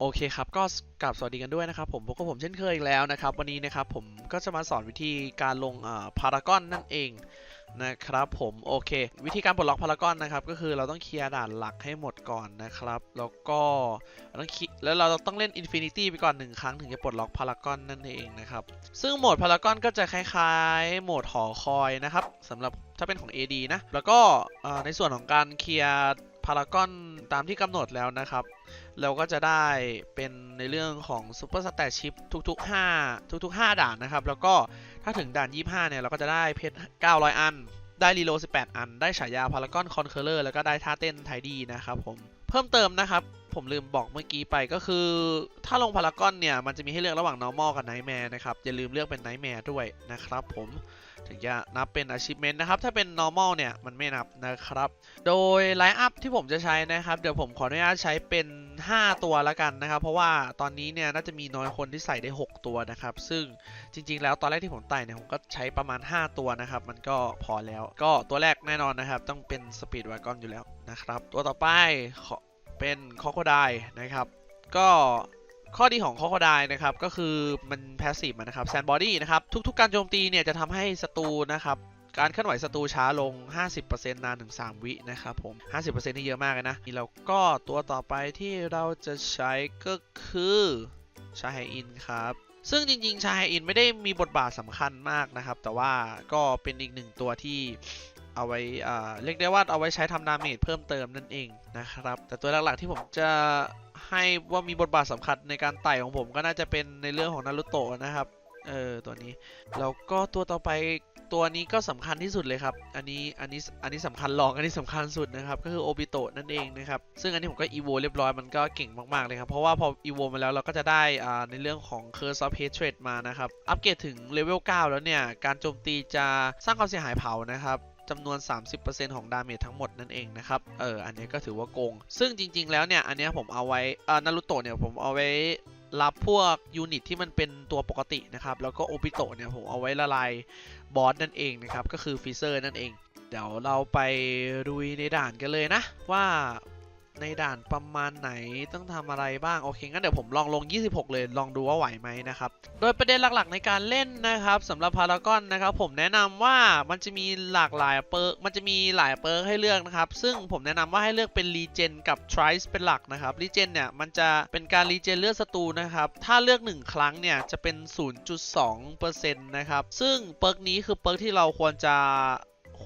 โอเคครับก็กลับสวัสดีกันด้วยนะครับผมพบกับผมเช่นเคยอีกแล้วนะครับ วันนี้นะครับผมก็จะมาสอนวิธีการลงพารากอนนั่นเองนะครับผมโอเค วิธีการปลดล็อกพารากอนนะครับ ก็คือเราต้องเคลียร์ด่านหลักให้หมดก่อนนะครับ แล้วก็ต้องแล้วเราต้องเล่นอินฟินิตี้ไปก่อนหนึ่งครั้งถึงจะปลดล็อกพารากอนนั่นเองนะครับ ซึ่งโหมดพารากอนก็จะคล้ายๆ โหมดหอคอยนะครับสำหรับถ้าเป็นของ AD นะแล้วก็ในส่วนของการเคลียร์ พารากอนตามที่กำหนดแล้วนะครับ เราก็จะได้เป็นในเรื่องของซูเปอร์สแตทชิพทุกๆ 5 ทุกๆ 5 ด่านนะครับ แล้วก็ถ้าถึงด่าน 25 เนี่ย เราก็จะได้เพชร 900 อัน ได้รีโล18 อัน ได้ฉายาพารากอนคอนเคอร์เลอร์แล้วก็ได้ท่าเต้นไทดีนะครับผม เพิ่มเติมนะครับ ผมลืมบอกเมื่อกี้ไปก็คือ ถ้าลงพารากอนเนี่ย มันจะมีให้เลือกระหว่าง normal กับ nightmare นะครับ อย่าลืมเลือกเป็น nightmare ด้วยนะครับผมถึงจะนับเป็น achievement นะครับ ถ้าเป็น normal เนี่ย มันไม่นับนะครับ โดย line up ที่ผมจะใช้นะครับ เดี๋ยวผมขออนุญาตใช้เป็น 5 ตัวแล้วกันนะครับ เพราะว่าตอนนี้เนี่ยน่าจะมีน้อยคนที่ใส่ได้ 6 ตัวนะครับ ซึ่งจริง ๆ แล้วตอนแรกที่ผมไต่เนี่ยผมก็ใช้ประมาณ 5 ตัวนะครับ มันก็พอแล้ว ก็ตัวแรกแน่นอนนะครับ ต้องเป็น speed wagon อยู่แล้วนะครับ ตัวต่อไปขอเป็นคอ c ค d i นะครับ ก็ข้อดีของคอ c ค d i นะครับก็คือมันแพสซีฟนะครับแซนบอดี้นะครับทุกๆ การโจมตีเนี่ยจะทำให้ศัตรูนะครับ การเคลื่อนไหวศัตรูช้าลง 50%นานถึง 3 วินะครับผม 50%นี่เยอะมากเลยนะแล้วก็ตัวต่อไปที่เราจะใช้ก็คือชาไฮอินครับซึ่งจริงๆ ชาไฮอินไม่ได้มีบทบาทสำคัญมากนะครับ แต่ว่าก็เป็นอีกหนึ่งตัวที่เอาไว้เรียกได้ว่าเอาไว้ใช้ทำดาเมจเพิ่มเติมนั่นเองนะครับ แต่ตัวหลักๆที่ผมจะให้ว่ามีบทบาทสำคัญในการไต่ของผมก็น่าจะเป็นในเรื่องของนารุโตะนะครับ เออตัวนี้แล้วก็ตัวต่อไปตัวนี้ก็สำคัญที่สุดเลยครับ อันนี้อันนี้อันนี้สำคัญรองอันนี้สำคัญสุดนะครับก็คือโอบิโตะนั่นเองนะครับซึ่งอันนี้ผมก็อีโวเรียบร้อยมันก็เก่งมากๆเลยครับเพราะว่าพออีโวมาแล้วเราก็จะได้อ่าในเรื่องของ Curse of Hatred มานะครับอัปเกรดถึงเลเวล9แล้วเนี่ยการโจมตีจะสร้างความเสียหายเผานะครับจำนวน 30%ของดาเมจทั้งหมดนั่นเองนะครับ เออ อันนี้ก็ถือว่าโกง ซึ่งจริง ๆ แล้วเนี่ย อันนี้ผมเอาไว้อ่านารุโตะเนี่ย ผมเอาไว้ รับพวกยูนิตที่มันเป็นตัวปกตินะครับ แล้วก็โอปิโตเนี่ยผมเอาไว้ละลายบอสนั่นเองนะครับ ก็คือฟีเซอร์นั่นเอง เดี๋ยวเราไปรุยในด่านกันเลยนะ ว่า ในด่านประมาณไหนต้องทำอะไรบ้าง โอเคงั้นเดี๋ยวผมลองลง 26 เลยลองดูว่าไหวไหมนะครับ โดยประเด็นหลักๆในการเล่นนะครับสำหรับพารากอนนะครับ ผมแนะนำว่ามันจะมีหลากหลายเปิร์กมันจะมีหลายเปิร์กให้เลือกนะครับ ซึ่งผมแนะนำว่าให้เลือกเป็นรีเจนกับทริสเป็นหลักนะครับรีเจนเนี่ยมันจะเป็นการรีเจนเลือดศัตรูนะครับ ถ้าเลือก 1 ครั้งเนี่ยจะเป็น 0.2%นะครับซึ่งเปิร์กนี้คือเปิร์กที่เราควรจะ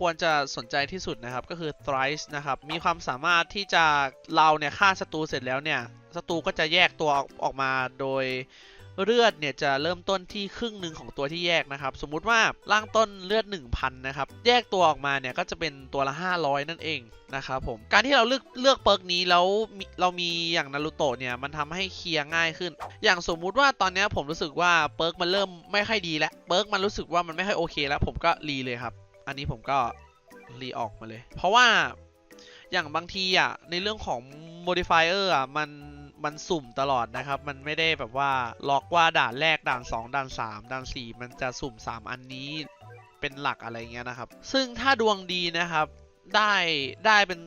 ควรจะสนใจที่สุดนะครับก็คือ thrice นะครับ มีความสามารถที่จะเราเนี่ยฆ่าศัตรูเสร็จแล้วเนี่ยศัตรูก็จะแยกตัวออกออกมาโดยเลือดเนี่ยจะเริ่มต้นที่ครึ่งหนึ่งของตัวที่แยกนะครับ สมมุติว่าร่างต้นเลือด 1000 นะครับ แยกตัวออกมาเนี่ยก็จะเป็นตัวละ 500 นั่นเองนะครับผม การที่เราเลือกเลือกเปิร์กนี้แล้วเรามีอย่างนารูโตะเนี่ยมันทำให้เคลียร์ง่ายขึ้น อย่างสมมุติว่าตอนนี้ผมรู้สึกว่าเปิร์กมันเริ่มไม่ค่อยดีแล้ว เปิร์กมันรู้สึกว่ามันไม่ค่อยโอเคแล้วผมก็รีเลยครับ อันนี้ผมก็รีออกมาเลย เพราะว่าอย่างบางทีอะในเรื่องของ modifier อะมันมันสุ่มตลอดนะครับ มันไม่ได้แบบว่าล็อกว่าด่านแรกด่าน 2 ด่าน 3 ด่าน 4 มันจะสุ่ม 3 อันนี้เป็นหลักอะไรเงี้ยนะครับ ซึ่งถ้าดวงดีนะครับ ได้ได้เป็น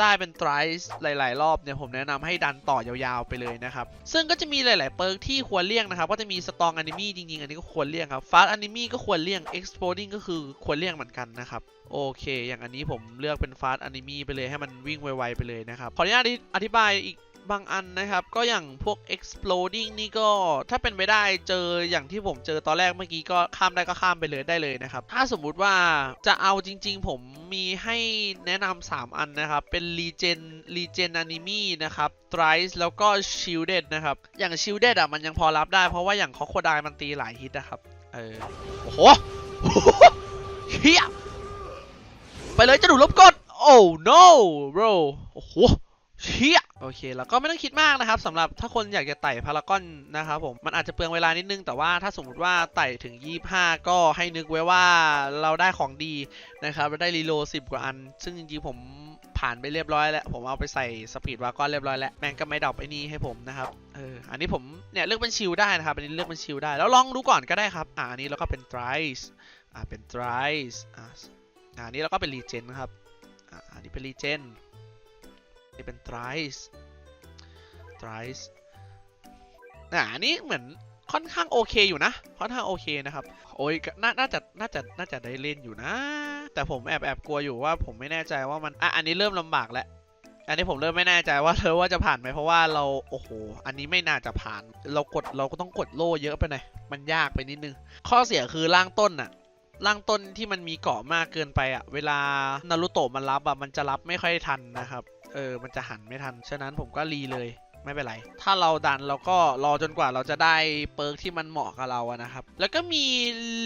ได้เป็นไตรส์หลาย ๆ รอบเนี่ยผมแนะนำให้ดันต่อยาวๆไปเลยนะครับ ซึ่งก็จะมีหลาย ๆ เปิร์กที่ควรเลี่ยงนะครับ ก็จะมีสตองอนิมีจริง ๆ อันนี้ก็ควรเลี่ยงครับฟาสอนิมีก็ควรเลี่ยงเอ็กซ์โปดิงก็คือควรเลี่ยงเหมือนกันนะครับโอเค อย่างอันนี้ผมเลือกเป็นฟาสอนิมีไปเลยให้มันวิ่งไวๆไปเลยนะครับ ขออนุญาตอธิบายอีก บางอันนะครับ ก็อย่างพวก exploding นี่ก็ถ้าเป็นไปได้เจออย่างที่ผมเจอตอนแรกเมื่อกี้ก็ข้ามได้ก็ข้ามไปเลยได้เลยนะครับ ถ้าสมมุติว่าจะเอาจริง ๆ ผมมีให้แนะนำ3 อันนะครับ เป็น regen regen enemy นะครับ thrice แล้วก็ shielded นะครับ อย่าง shielded อะมันยังพอรับได้เพราะว่าอย่าง crocodile มันตีหลายฮิตนะครับ เออ โอ้โหเฮียไปเลยจะดูลบกดโอ้ no bro โอ้โห เชี่ยโอเค แล้วก็ไม่ต้องคิดมากนะครับสำหรับถ้าคนอยากจะไต่พารากอนนะครับผมมันอาจจะเปลืองเวลานิดนึง แต่ว่าถ้าสมมติว่าไต่ถึง 25 ก็ให้นึกไว้ว่าเราได้ของดีนะครับเราได้รีโล10 กว่าอัน ซึ่งจริงๆผมผ่านไปเรียบร้อยแล้ว ผมเอาไปใส่สปีดวากอนเรียบร้อยแล้ว แม่งก็ไม่ดรอปไอ้นี่ให้ผมนะครับเอออันนี้ผมเนี่ยเลือกเป็นชิลได้นะครับอันนี้เลือกเป็นชิลได้ แล้วลองดูก่อนก็ได้ครับอ่าอันนี้เราก็เป็น thrice อ่าเป็น thrice อ่าอันนี้เราก็เป็น regen นะครับอ่าอันนี้เป็น regen นี่ นี่เป็น thrice thrice อ่าอันนี้เหมือนค่อนข้างโอเคอยู่นะ ค่อนข้างโอเคนะครับ โอ้ยน่าน่าจะ น่าจะ น่าจะได้เล่นอยู่นะ แต่ผมแอบแอบกลัวอยู่ว่าผมไม่แน่ใจว่ามัน อะ อันนี้เริ่มลำบากแล้ว อันนี้ผมเริ่มไม่แน่ใจว่าเธอว่าจะผ่านไหมเพราะว่าเรา โอ้โห อันนี้ไม่น่าจะผ่าน เรากด เราก็ต้องกดโล่เยอะไปหน่อย มันยากไปนิดนึง ข้อเสียคือล่างต้นน่ะล่างต้นที่มันมีเกาะมากเกินไปอะเวลานารูโตะมันรับอะมันจะรับไม่ค่อยทันนะครับ เออ มันจะหันไม่ทัน ฉะนั้นผมก็รีเลยไม่เป็นไร ถ้าเราดันเราก็รอจนกว่าเราจะได้เปิร์กที่มันเหมาะกับเราอะนะครับ แล้วก็มี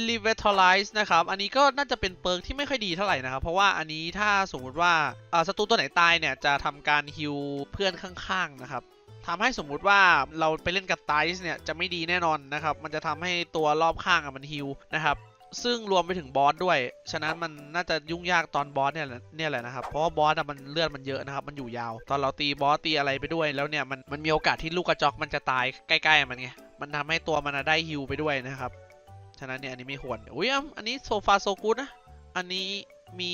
Revitalize นะครับ อันนี้ก็น่าจะเป็นเปิร์กที่ไม่ค่อยดีเท่าไหร่นะครับ เพราะว่าอันนี้ถ้าสมมติว่าอ่าศัตรูตัวไหนตายเนี่ยจะทำการฮิลเพื่อนข้างๆนะครับทำให้สมมุติว่าเราไปเล่นกับไทส์เนี่ยจะไม่ดีแน่นอนนะครับ มันจะทำให้ตัวรอบข้างอะมันฮิลนะครับ ซึ่งรวมไปถึงบอสด้วย ฉะนั้นมันน่าจะยุ่งยากตอนบอสเนี่ยแหละเนี่ยแหละนะครับ เพราะว่าบอสอะมันเลือดมันเยอะนะครับ มันอยู่ยาว ตอนเราตีบอสตีอะไรไปด้วย แล้วเนี่ยมันมันมีโอกาสที่ลูกกระจอกมันจะตายใกล้ๆมันไง มันทำให้ตัวมันได้ฮิลไปด้วยนะครับ ฉะนั้นเนี่ยอันนี้ไม่ควรอุ้ยอะอันนี้โซฟาโซกูดนะ อันนี้มี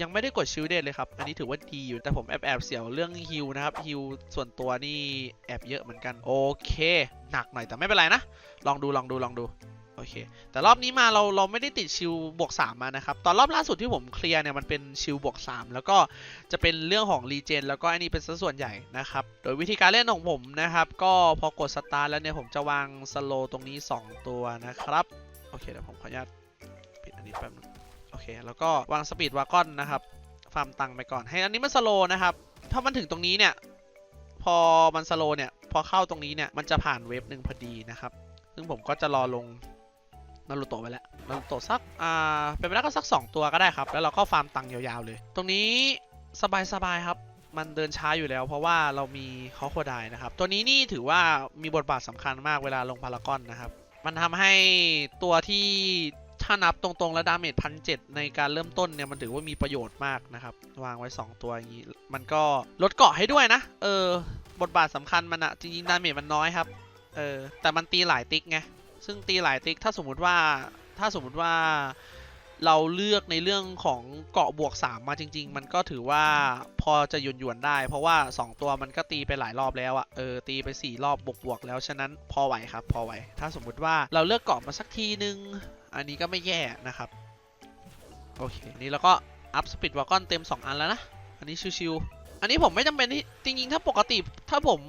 ยังไม่ได้กดชิลเดนเลยครับ อันนี้ถือว่าดีอยู่ แต่ผมแอบแอบเสียวเรื่องฮิลนะครับฮิลส่วนตัวนี่แอบเยอะเหมือนกัน โอเค หนักหน่อยแต่ไม่เป็นไรนะ ลองดูลองดูลองดู เค แต่รอบนี้มาเราเราไม่ได้ติดชิลบวก 3 มานะครับ ตอนรอบล่าสุดที่ผมเคลียร์เนี่ยมันเป็นชิลบวก 3 แล้วก็จะเป็นเรื่องของรีเจนแล้วก็อันนี้เป็นส,ส่วนใหญ่นะครับ โดยวิธีการเล่นของผมนะครับ ก็พอกดสตาร์แล้วเนี่ยผมจะวางสโลตรงนี้ 2 ตัวนะครับ โอเคเดี๋ยวผมขออนุญาตปิดอันนี้แป๊บนึงโอเค แล้วก็วางสปีดวากอนนะครับฟาร์มตังค์ไปก่อนให้อันนี้มันสโลนะครับ ถ้ามันถึงตรงนี้เนี่ยพอมันสโลเนี่ยพอเข้าตรงนี้เนี่ยมันจะผ่านเวฟหนึ่งพอดีนะครับ ซึ่งผมก็จะรอลง นารูโตะไปแล้วนารูโตะสักอ่าเป็นไปได้ก็สัก 2 ตัวก็ได้ครับ แล้วเราก็ฟาร์มตังค์ยาวๆเลย ตรงนี้สบายๆครับมันเดินช้าอยู่แล้ว เพราะว่าเรามีคอโคไดนะครับ ตัวนี้นี่ถือว่ามีบทบาทสำคัญมากเวลาลงพารากอนนะครับ มันทำให้ตัวที่ถ้านับตรงๆ แล้วดาเมจพันเในการเริ่มต้นเนี่ย มันถือว่ามีประโยชน์มากนะครับ วางไว้ 2 ตัวอย่างนี้ มันก็ลดเกาะให้ด้วยนะ เออ บทบาทสำคัญมันอะจริงๆ ดาเมจมันน้อยครับ เออ แต่มันตีหลายติ๊กไง ซึ่งตีหลายติ๊กถ้าสมมุติว่าถ้าสมมุติว่าเราเลือกในเรื่องของเกาะบวก 3 มาจริง ๆ มันก็ถือว่าพอจะหยวนหยวนได้ เพราะว่า 2 ตัวมันก็ตีไปหลายรอบแล้วอะเออตีไป 4 รอบบวกบวกแล้วฉะนั้นพอไหวครับพอไหว ถ้าสมมุติว่าเราเลือกเกาะมาสักทีนึง อันนี้ก็ไม่แย่นะครับ โอเค นี่แล้วก็อัพสปีดวากอนเต็ม 2 อันแล้วนะ อันนี้ชิวๆอันนี้ผมไม่จำเป็นที่จริงๆ ถ้าปกติถ้าผม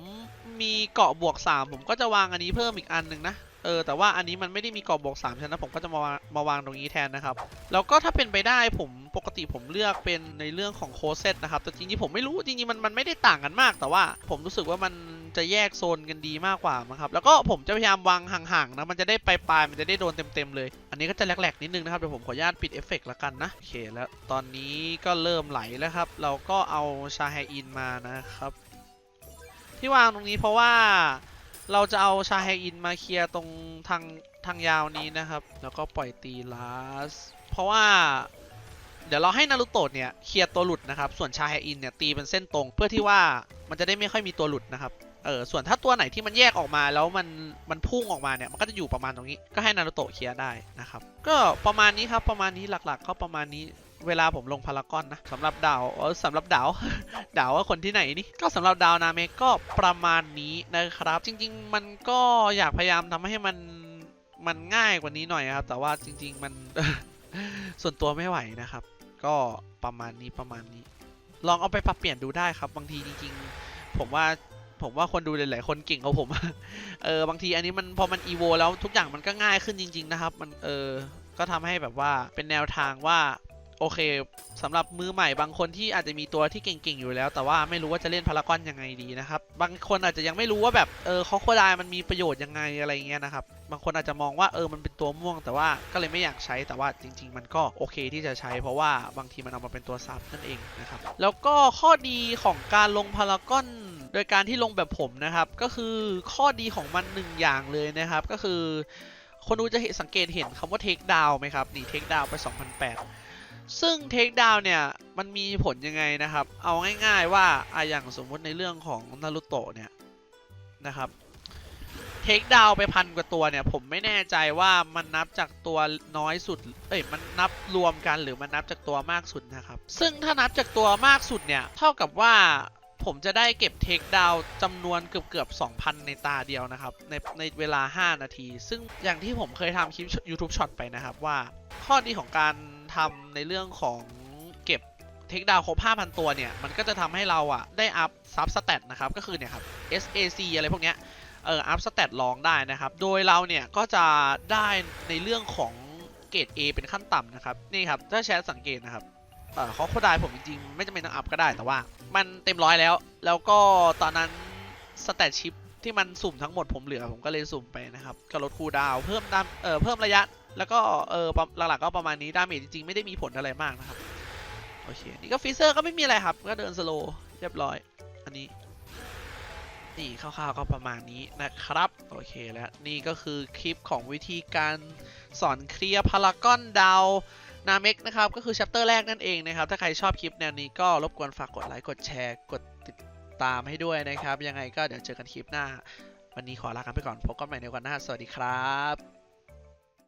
มีเกาะบวก 3 ผมก็จะวางอันนี้เพิ่มอีกอันหนึ่งนะ เออแต่ว่าอันนี้มันไม่ได้มีกาะบบวก3ฉะนั้นนะผมก็จะมาวางมาวางตรงนี้แทนนะครับ แล้วก็ถ้าเป็นไปได้ผมปกติผมเลือกเป็นในเรื่องของโคเซตนะครับแต่จริงๆผมไม่รู้จริงๆมันมันไม่ได้ต่างกันมาก แต่ว่าผมรู้สึกว่ามันจะแยกโซนกันดีมากกว่ามั้งครับ แล้วก็ผมจะพยายามวางห่างๆนะมันจะได้ปลายๆมันจะได้โดนเต็มๆเลย อันนี้ก็จะแหลกๆนิดนึงนะครับเดี๋ยวผมขออนุญาตปิดเอฟเฟกต์ละกันนะโอเคแล้วตอนนี้ก็เริ่มไหลแล้วครับ เราก็เอาชาไฮอินมานะครับ ที่วางตรงนี้เพราะว่า เราจะเอาชาไฮอินมาเคลียร์ตรงทางทางยาวนี้นะครับ แล้วก็ปล่อยตีลาส เพราะว่า เดี๋ยวเราให้นารุโตะเนี่ยเคลียร์ตัวหลุดนะครับ ส่วนชาไฮอินเนี่ยตีเป็นเส้นตรง เพื่อที่ว่ามันจะได้ไม่ค่อยมีตัวหลุดนะครับ เออ ส่วนถ้าตัวไหนที่มันแยกออกมาแล้วมันมันพุ่งออกมาเนี่ย มันก็จะอยู่ประมาณตรงนี้ ก็ให้นารุโตะเคลียร์ได้นะครับ ก็ประมาณนี้ครับ ประมาณนี้หลักๆ ก็ประมาณนี้ เวลาผมลงพารากอนนะสำหรับดาวเออสำหรับดาว ดาวว่าคนที่ไหนนี่ก็สำหรับดาวนาเมก็ประมาณนี้นะครับ จริง ๆ มันก็อยากพยายามทำให้มันมันง่ายกว่านี้หน่อยครับ แต่ว่าจริง ๆ มันส่วนตัวไม่ไหวนะครับ ก็ประมาณนี้ประมาณนี้ ลองเอาไปปรับเปลี่ยนดูได้ครับ บางทีจริง ๆ ผมว่าผมว่าคนดูหลายๆคนเก่งกว่าผม เออบางทีอันนี้มันพอมันอีโวแล้วทุกอย่างมันก็ง่ายขึ้นจริง ๆ นะครับ มันเออ ก็ทำให้แบบว่าเป็นแนวทางว่า โอเคสำหรับมือใหม่บางคนที่อาจจะมีตัวที่เก่งๆอยู่แล้ว แต่ว่าไม่รู้ว่าจะเล่นพารากอนยังไงดีนะครับ บางคนอาจจะยังไม่รู้ว่าแบบเออคอโคไดมันมีประโยชน์ยังไงอะไรเงี้ยนะครับ บางคนอาจจะมองว่าเออมันเป็นตัวม่วง แต่ว่าก็เลยไม่อยากใช้แต่ว่าจริง ๆ มันก็โอเคที่จะใช้ เพราะว่าบางทีมันเอามาเป็นตัวซับนั่นเองนะครับแล้วก็ข้อดีของการลงพารากอนโดยการที่ลงแบบผมนะครับ ก็คือข้อดีของมันหนึ่งอย่างเลยนะครับ ก็คือ คนดูจะเห็นสังเกตเห็นคำว่าเทคดาวไหมครับนี่เทคดาวไป 2008 ซึ่งเทคดาวเนี่ย มันมีผลยังไงนะครับ เอาง่ายๆว่าอะอย่างสมมุติในเรื่องของนารูโตะเนี่ยนะครับเทคดาวไปพันกว่าตัวเนี่ย ผมไม่แน่ใจว่ามันนับจากตัวน้อยสุด เอ้ยมันนับรวมกันหรือมันนับจากตัวมากสุดนะครับ ซึ่งถ้านับจากตัวมากสุดเนี่ย เท่ากับว่าผมจะได้เก็บเทคดาวจำนวนเกือบเกือบ2,000 ในตาเดียวนะครับ ในในเวลา 5 นาที ซึ่งอย่างที่ผมเคยทำคลิป YouTube Short ไปนะครับว่า ข้อดีของการ ทำในเรื่องของเก็บเทคดาวครบ 5,000 ตัวเนี่ย มันก็จะทำให้เราอะ ได้อัพซับสเตตนะครับ ก็คือเนี่ยครับ SAC อะไรพวกเนี้ย เอออัพสเตตลองได้นะครับ โดยเราเนี่ย ก็จะได้ในเรื่องของเกรด A เป็นขั้นต่ำนะครับ นี่ครับ ถ้าแชทสังเกตนะครับเออเขาโคดายผมจริงๆ ไม่จำเป็นต้องอัพก็ได้แต่ว่า มันเต็มร้อยแล้ว แล้วก็ตอนนั้นสเตตชิป ที่มันสุ่มทั้งหมดผมเหลือผมก็เลยสุ่มไปนะครับก็ลดคูดาวเพิ่มดามเอ่อเพิ่มระยะ แล้วก็เออหลักๆก็ประมาณนี้ดาเมจจริงๆไม่ได้มีผลอะไรมากนะครับโอเคนี่ก็ฟิเซอร์ก็ไม่มีอะไรครับ ก็เดินสโลว์เรียบร้อย อันนี้นี่คร่าวๆก็ประมาณนี้นะครับ โอเคแล้วนี่ก็คือคลิปของวิธีการสอนเคลียร์พารากอนดาวนาเมกนะครับ ก็คือชัปเตอร์แรกนั่นเองนะครับ ถ้าใครชอบคลิปแนวนี้ก็รบกวนฝากกดไลค์กดแชร์กด ตามให้ด้วยนะครับ ยังไงก็เดี๋ยวเจอกันคลิปหน้า วันนี้ขอลากันไปก่อนพบกันใหม่ในวันหน้า สวัสดีครับ